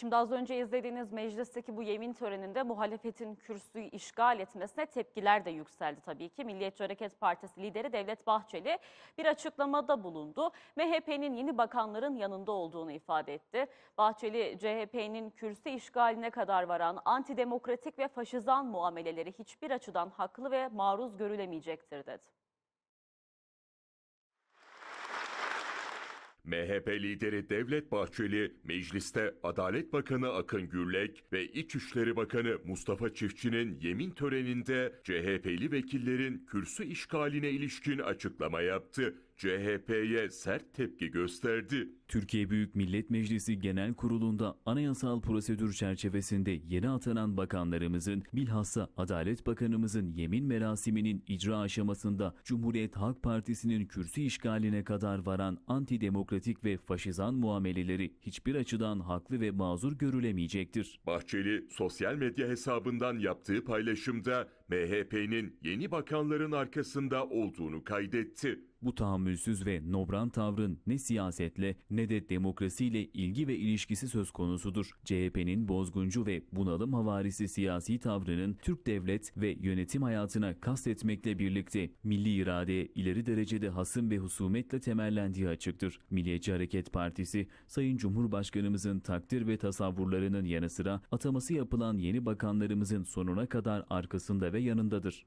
Şimdi az önce izlediğiniz meclisteki bu yemin töreninde muhalefetin kürsüyü işgal etmesine tepkiler de yükseldi tabii ki. Milliyetçi Hareket Partisi lideri Devlet Bahçeli bir açıklamada bulundu. MHP'nin yeni bakanların yanında olduğunu ifade etti. Bahçeli CHP'nin kürsü işgaline kadar varan antidemokratik ve faşizan muameleleri hiçbir açıdan haklı ve maruz görülemeyecektir dedi. MHP lideri Devlet Bahçeli, mecliste Adalet Bakanı Akın Gürlek ve İçişleri Bakanı Mustafa Çiftçi'nin yemin töreninde CHP'li vekillerin kürsü işgaline ilişkin açıklama yaptı. CHP'ye sert tepki gösterdi. Türkiye Büyük Millet Meclisi Genel Kurulu'nda anayasal prosedür çerçevesinde yeni atanan bakanlarımızın bilhassa Adalet Bakanımızın yemin merasiminin icra aşamasında Cumhuriyet Halk Partisi'nin kürsü işgaline kadar varan antidemokratik ve faşizan muameleleri hiçbir açıdan haklı ve mazur görülemeyecektir. Bahçeli sosyal medya hesabından yaptığı paylaşımda MHP'nin yeni bakanların arkasında olduğunu kaydetti. Bu tahammülsüz ve nobran tavrın ne siyasetle ne de demokrasiyle ilgi ve ilişkisi söz konusudur. CHP'nin bozguncu ve bunalım havarisi siyasi tavrının Türk devlet ve yönetim hayatına kastetmekle birlikte milli iradeye ileri derecede hasım ve husumetle temellendiği açıktır. Milliyetçi Hareket Partisi, Sayın Cumhurbaşkanımızın takdir ve tasavvurlarının yanı sıra ataması yapılan yeni bakanlarımızın sonuna kadar arkasında ve yanındadır.